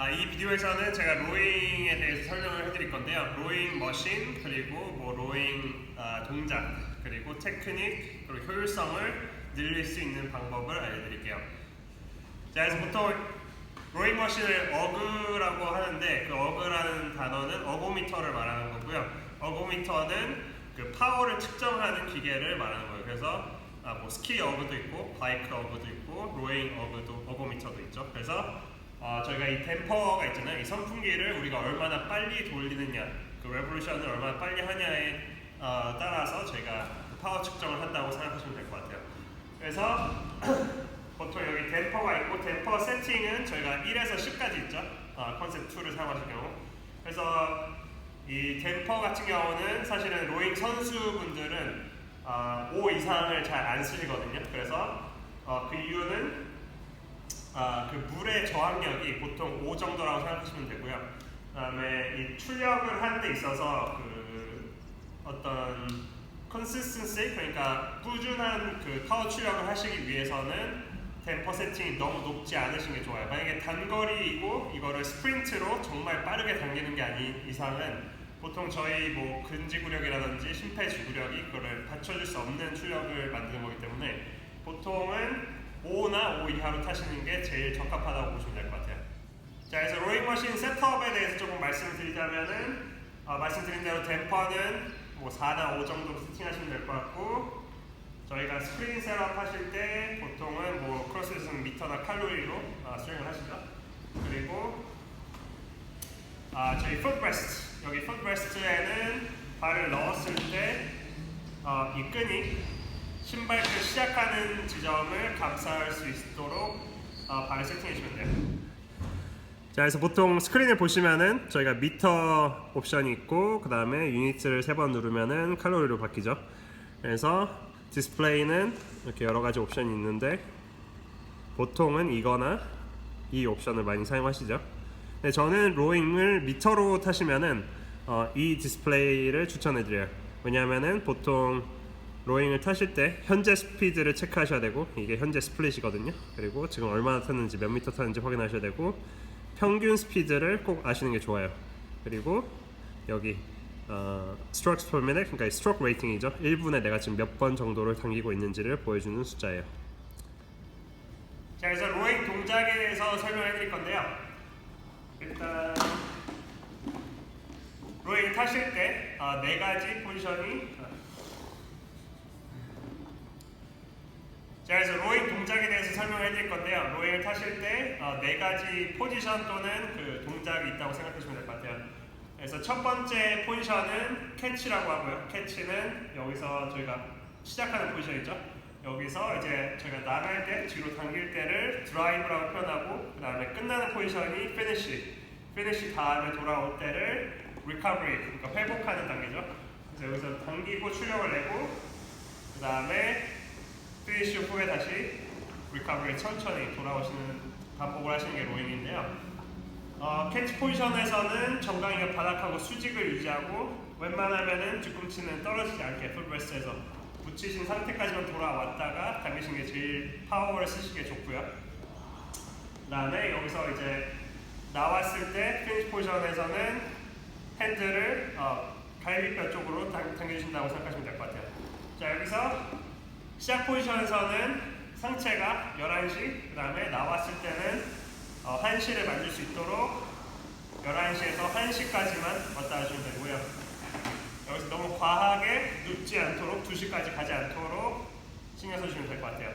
아, 이 비디오에서는 제가 로잉에 대해서 설명을 해드릴 건데요. 로잉 머신 그리고 뭐 로잉 아, 동작 그리고 테크닉 그리고 효율성을 늘릴 수 있는 방법을 알려드릴게요. 자, 그래서 보통 로잉 머신을 어그라고 하는데 그 어그라는 단어는 어고미터를 말하는 거고요. 어고미터는 그 파워를 측정하는 기계를 말하는 거예요. 그래서 아, 뭐 스키 어그도 있고 바이크 어그도 있고 로잉 어그도 어고미터도 있죠. 그래서 어, 저희가 이 댐퍼가 있잖아요. 이 선풍기를 우리가 얼마나 빨리 돌리느냐, 그 레볼루션을 얼마나 빨리 하냐에 어, 따라서 저희가 그 파워 측정을 한다고 생각하시면 될 것 같아요. 그래서 보통 여기 댐퍼가 있고 댐퍼 세팅은 저희가 1에서 10까지 있죠. 어, 컨셉 2를 사용하실 경우. 그래서 이 댐퍼 같은 경우는 사실은 로잉 선수분들은 어, 5 이상을 잘 안 쓰시거든요. 그래서 어, 그 이유는 아, 그 물의 저항력이 보통 5 정도라고 생각하시면 되고요. 그다음에 이 출력을 하는 데 있어서 그 어떤 consistency 그러니까 꾸준한 그 파워 출력을 하시기 위해서는 댐퍼 세팅이 너무 높지 않으신 게 좋아요. 만약에 단거리이고 이거를 스프린트로 정말 빠르게 당기는 게 아닌 이상은 보통 저희 뭐 근지구력이라든지 심폐지구력이 그거를 받쳐줄 수 없는 출력을 만드는 거기 때문에 보통은 5나 5 이하로 타시는 게 제일 적합하다고 보시면 될 것 같아요. 자, 그래서 로잉 머신 셋업에 대해서 조금 말씀드리자면은 어, 말씀드린 대로 댐퍼는 뭐 4나 5 정도로 세팅하시면 될 것 같고 저희가 스크린 셋업 하실 때 보통은 뭐 크로스에서는 미터나 칼로리로 어, 수행을 하시죠. 그리고 아, 저희 풋브레스트 여기 풋브레스트에는 발을 넣었을 때 어, 이 끈이 신발끈 시작하는 지점을 감싸할 수 있도록 어, 발을 세팅해 주면 돼요. 자, 그래서 보통 스크린을 보시면은 저희가 미터 옵션이 있고 그 다음에 유니트를 세번 누르면은 칼로리로 바뀌죠. 그래서 디스플레이는 이렇게 여러 가지 옵션이 있는데 보통은 이거나 이 옵션을 많이 사용하시죠. 네, 저는 로잉을 미터로 타시면은 어, 이 디스플레이를 추천해드려요. 왜냐하면은 보통 로잉을 타실 때 현재 스피드를 체크하셔야 되고 이게 현재 스플릿이거든요. 그리고 지금 얼마나 탔는지 몇 미터 탔는지 확인하셔야 되고 평균 스피드를 꼭 아시는 게 좋아요. 그리고 여기 어, strokes per minute 그러니까 스트로크 레이팅이죠. 1분에 내가 지금 몇 번 정도를 당기고 있는지를 보여주는 숫자예요. 자, 그래서 로잉 동작에 대해서 설명해 드릴 건데요. 일단 로잉 타실 때네 가지 포지션이 자, 그래서 로잉 동작에 대해서 설명해 드릴 건데요. 로잉을 타실 때네 가지 포지션 또는 그 동작이 있다고 생각하시면 될 것 같아요. 그래서 첫 번째 포지션은 캐치라고 하고요. 캐치는 여기서 저희가 시작하는 포지션이죠. 여기서 이제 저희가 나갈 때 뒤로 당길 때를 드라이브라고 표현하고 그 다음에 끝나는 포지션이 피니시 피니시 다음에 돌아올 때를 리커버리 그러니까 회복하는 단계죠. 그래서 여기서 당기고 출력을 내고 그 다음에 피니시 후에 다시 리커버리 천천히 돌아오시는 반복을 하시는 게 로잉인데요. 어, 캐치 포지션에서는 정강이가 바닥하고 수직을 유지하고 웬만하면은 뒤꿈치는 떨어지지 않게 풀브레스트에서 붙이신 상태까지만 돌아왔다가 당기신 게 제일 파워를 쓰시기에 좋고요. 그 다음에 여기서 이제 나왔을 때 피니시 포지션에서는 핸들을 어, 갈비뼈 쪽으로 당, 당겨주신다고 생각하시면 될 것 같아요. 자 여기서 시작 포지션에서는 상체가 11시 그 다음에 나왔을 때는 어, 1시를 만들 수 있도록 11시에서 1시까지만 왔다 하시면 되고요. 여기서 너무 과하게 눕지 않도록 2시까지 가지 않도록 신경 써주시면 될 것 같아요.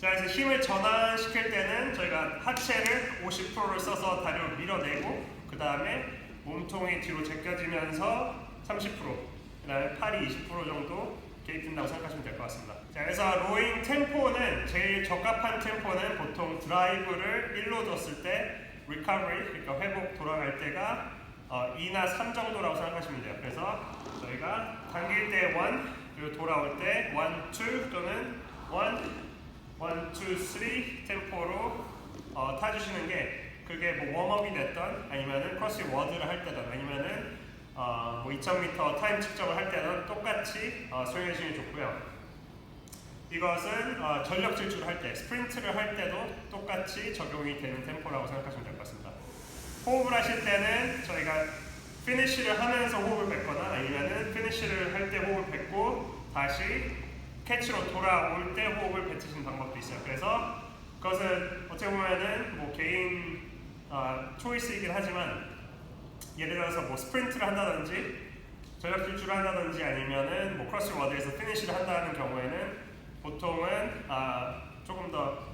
자, 그래서 힘을 전환시킬 때는 저희가 하체를 50%를 써서 다리를 밀어내고 그 다음에 몸통이 뒤로 제껴지면서 30%, 그 다음에 팔이 20% 정도 개입된다고 생각하시면 될 것 같습니다. 자, 그래서 로잉 템포는 제일 적합한 템포는 보통 드라이브를 1로 뒀을 때 리커버리, 그러니까 회복 돌아갈 때가 어, 2나 3 정도라고 생각하시면 돼요. 그래서 저희가 당길 때 1, 그리고 돌아올 때 1, 2 또는 1, 1, 2, 3 템포로 어, 타주시는 게 그게 뭐 웜업이 됐던 아니면은 크로스 워드를 할 때든 아니면은 어, 뭐 2000m 타임 측정을 할 때는 똑같이 어, 수행해 주시면 좋고요. 이것은 어, 전력 질주를 할 때, 스프린트를 할 때도 똑같이 적용이 되는 템포라고 생각하시면 될 것 같습니다. 호흡을 하실 때는 저희가 피니쉬를 하면서 호흡을 뱉거나 아니면은 피니쉬를 할 때 호흡을 뱉고 다시 캐치로 돌아올 때 호흡을 뱉으시는 방법도 있어요. 그래서 그것은 어떻게 보면은 뭐 개인 어, 초이스이긴 하지만 예를 들어서 뭐 스프린트를 한다든지 전력 질주를 한다든지 아니면은 뭐 크로스 워드에서 피니쉬를 한다는 경우에는 보통은 아, 조금 더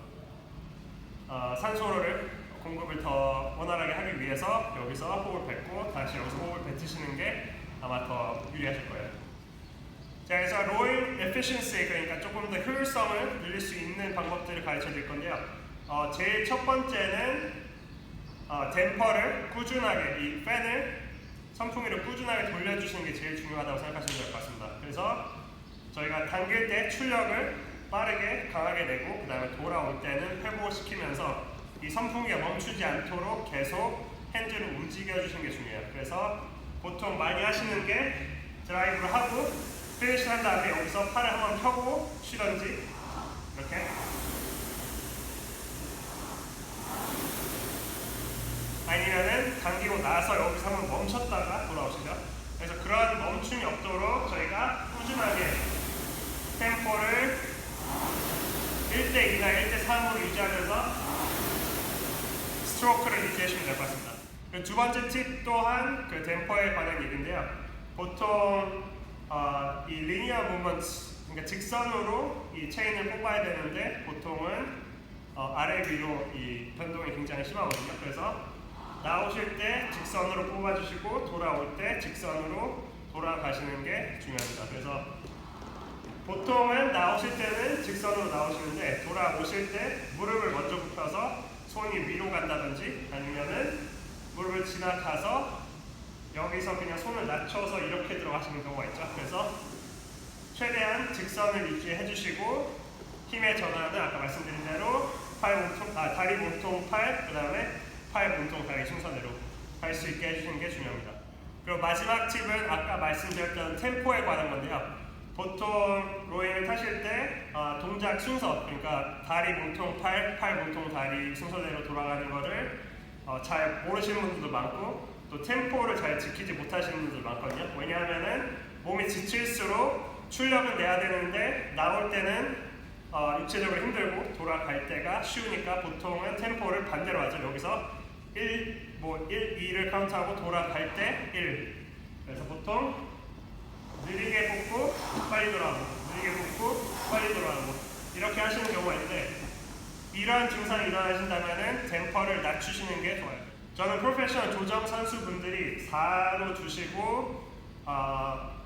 어, 산소를 공급을 더 원활하게 하기 위해서 여기서 호흡을 뱉고 다시 여기서 호흡을 뱉으시는 게 아마 더 유리하실 거예요. 자, 그래서 로잉 에피션시 그러니까 조금 더 효율성을 늘릴 수 있는 방법들을 가르쳐 드릴 건데요. 어, 제일 첫 번째는 어, 댐퍼를 꾸준하게 이 팬을 선풍기를 꾸준하게 돌려주시는 게 제일 중요하다고 생각하시면 될 것 같습니다. 그래서 저희가 당길 때 출력을 빠르게 강하게 내고 그 다음에 돌아올 때는 회복시키면서 이 선풍기가 멈추지 않도록 계속 핸들을 움직여 주시는 게 중요해요. 그래서 보통 많이 하시는 게 드라이브를 하고 피니시 한 다음에 여기서 팔을 한번 펴고 쉬던지 이렇게 당기고 나서 여기서 한번 멈췄다가 돌아오시죠. 그래서 그런 멈춤이 없도록 저희가 꾸준하게 템포를 1대2나 1대3으로 유지하면서 스트로크를 유지하시면 될 것 같습니다. 그두 번째 팁 또한 그 댐퍼에 관한 얘기인데요. 보통 어, 이 리니어 무먼트, 그러니까 직선으로 이 체인을 뽑아야 되는데 보통은 어, 아래 위로 이 변동이 굉장히 심하거든요. 그래서 나오실 때 직선으로 뽑아주시고 돌아올 때 직선으로 돌아가시는 게 중요합니다. 그래서 보통은 나오실 때는 직선으로 나오시는데 돌아오실 때 무릎을 먼저 굽혀서 손이 위로 간다든지 아니면은 무릎을 지나가서 여기서 그냥 손을 낮춰서 이렇게 들어가시는 경우가 있죠. 그래서 최대한 직선을 유지해 주시고 힘의 전환은 아까 말씀드린 대로 팔 몸통, 아, 다리 몸통 팔, 그 다음에 팔 몸통 다리 순서대로 할 수 있게 해주시는 게 중요합니다. 그리고 마지막 팁은 아까 말씀드렸던 템포에 관한 건데요. 보통 로잉을 타실 때 아, 동작 순서, 그러니까 다리 몸통 팔, 팔 몸통 다리 순서대로 돌아가는 거를 어, 잘 모르시는 분들도 많고 또 템포를 잘 지키지 못하시는 분들도 많거든요. 왜냐하면은 몸이 지칠수록 출력을 내야 되는데 나올 때는 어, 육체적으로 힘들고 돌아갈 때가 쉬우니까 보통은 템포를 반대로 하죠. 여기서 1, 뭐 1, 2를 카운트하고 돌아갈 때 1. 그래서 보통 느리게 뽑고 빨리 돌아오고 느리게 뽑고 빨리 돌아오고 이렇게 하시는 경우가 있는데 이러한 증상이 일어나신다면 댐퍼를 낮추시는 게 좋아요. 저는 프로페셔널 조정 선수분들이 4로 주시고 어,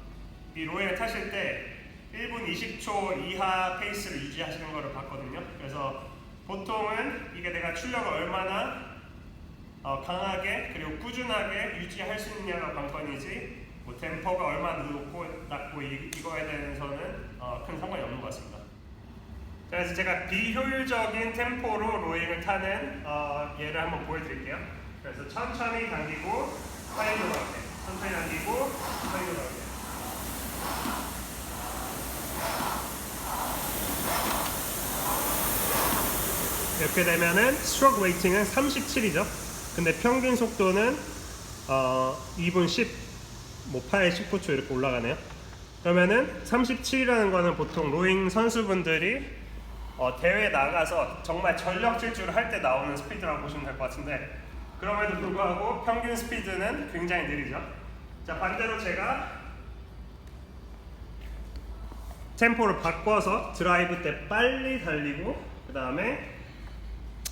이 로에를 타실 때 1분 20초 이하 페이스를 유지하시는 거를 봤거든요. 그래서 보통은 이게 내가 출력을 얼마나 어, 강하게 그리고 꾸준하게 유지할 수 있느냐가 관건이지 뭐 댐퍼가 얼마나 높고 낮고 이, 이거에 대해서는 어, 큰 상관이 없는 것 같습니다. 그래서 제가 비효율적인 템포로 로잉을 타는 어, 예를 한번 보여드릴게요. 그래서 천천히 당기고 빨리 돌아오게 천천히 당기고 빨리 돌아오게 이렇게 되면은 스트로크 웨이팅은 37이죠. 근데 평균 속도는 어, 2분 10, 뭐 8, 19초 이렇게 올라가네요. 그러면은 37이라는 거는 보통 로잉 선수분들이 어, 대회에 나가서 정말 전력 질주를 할 때 나오는 스피드라고 보시면 될 것 같은데 그럼에도 불구하고 평균 스피드는 굉장히 느리죠. 자 반대로 제가 템포를 바꿔서 드라이브 때 빨리 달리고 그 다음에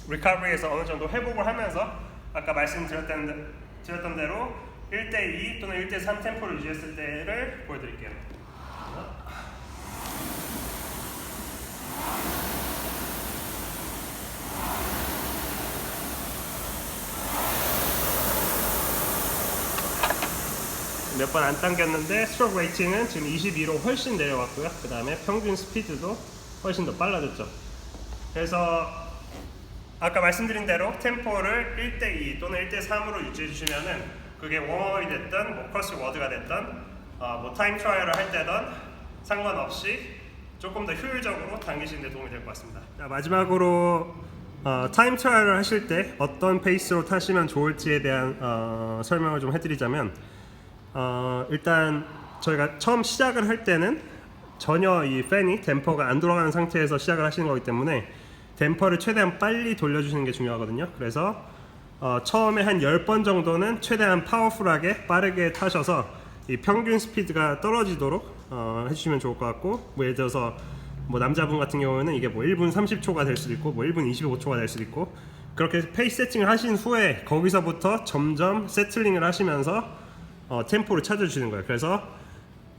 리커버리에서 어느 정도 회복을 하면서 아까 말씀드렸던 드렸던 대로 1대2 또는 1대3 템포를 유지했을 때를 보여드릴게요. 몇 번 안 당겼는데 스트로크 웨이팅은 지금 22로 훨씬 내려왔고요. 그 다음에 평균 스피드도 훨씬 더 빨라졌죠. 그래서 아까 말씀드린 대로 템포를 1대2 또는 1대3으로 유지해 주시면은 그게 웜업이 됐든 뭐 크로스 워드가 됐든 어, 뭐 타임 트라이얼을 할 때든 상관없이 조금 더 효율적으로 당기시는 데 도움이 될 것 같습니다. 자, 마지막으로 어, 타임 트라이얼을 하실 때 어떤 페이스로 타시면 좋을지에 대한 어, 설명을 좀 해드리자면 어, 일단 저희가 처음 시작을 할 때는 전혀 이 팬이 댐퍼가 안 돌아가는 상태에서 시작을 하시는 거기 때문에 댐퍼를 최대한 빨리 돌려주시는 게 중요하거든요. 그래서 어, 처음에 한 10번 정도는 최대한 파워풀하게 빠르게 타셔서 이 평균 스피드가 떨어지도록 어, 해주시면 좋을 것 같고 뭐 예를 들어서 뭐 남자분 같은 경우에는 이게 뭐 1분 30초가 될 수도 있고 뭐 1분 25초가 될 수도 있고 그렇게 페이스 세팅을 하신 후에 거기서부터 점점 세틀링을 하시면서 어, 템포를 찾아주시는 거예요. 그래서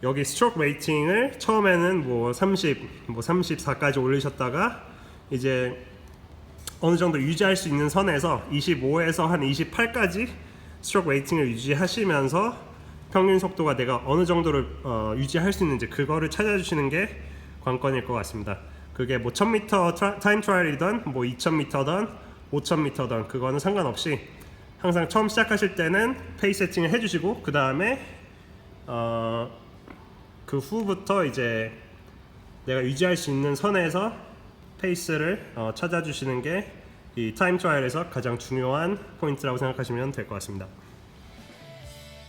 여기 스트로크 레이팅을 처음에는 뭐 30, 뭐 34까지 올리셨다가 이제 어느 정도 유지할 수 있는 선에서 25에서 한 28까지 스트로크 레이팅을 유지하시면서 평균 속도가 내가 어느 정도를 어, 유지할 수 있는지 그거를 찾아주시는 게 관건일 것 같습니다. 그게 뭐 1000m 트라, 타임 트라이얼이든 뭐 2000m든 5000m든 그거는 상관없이 항상 처음 시작하실 때는 페이스 세팅을 해주시고 그 다음에 어, 그 후부터 이제 내가 유지할 수 있는 선에서 페이스를 어, 찾아주시는 게 이 타임 트라이얼에서 가장 중요한 포인트라고 생각하시면 될 것 같습니다.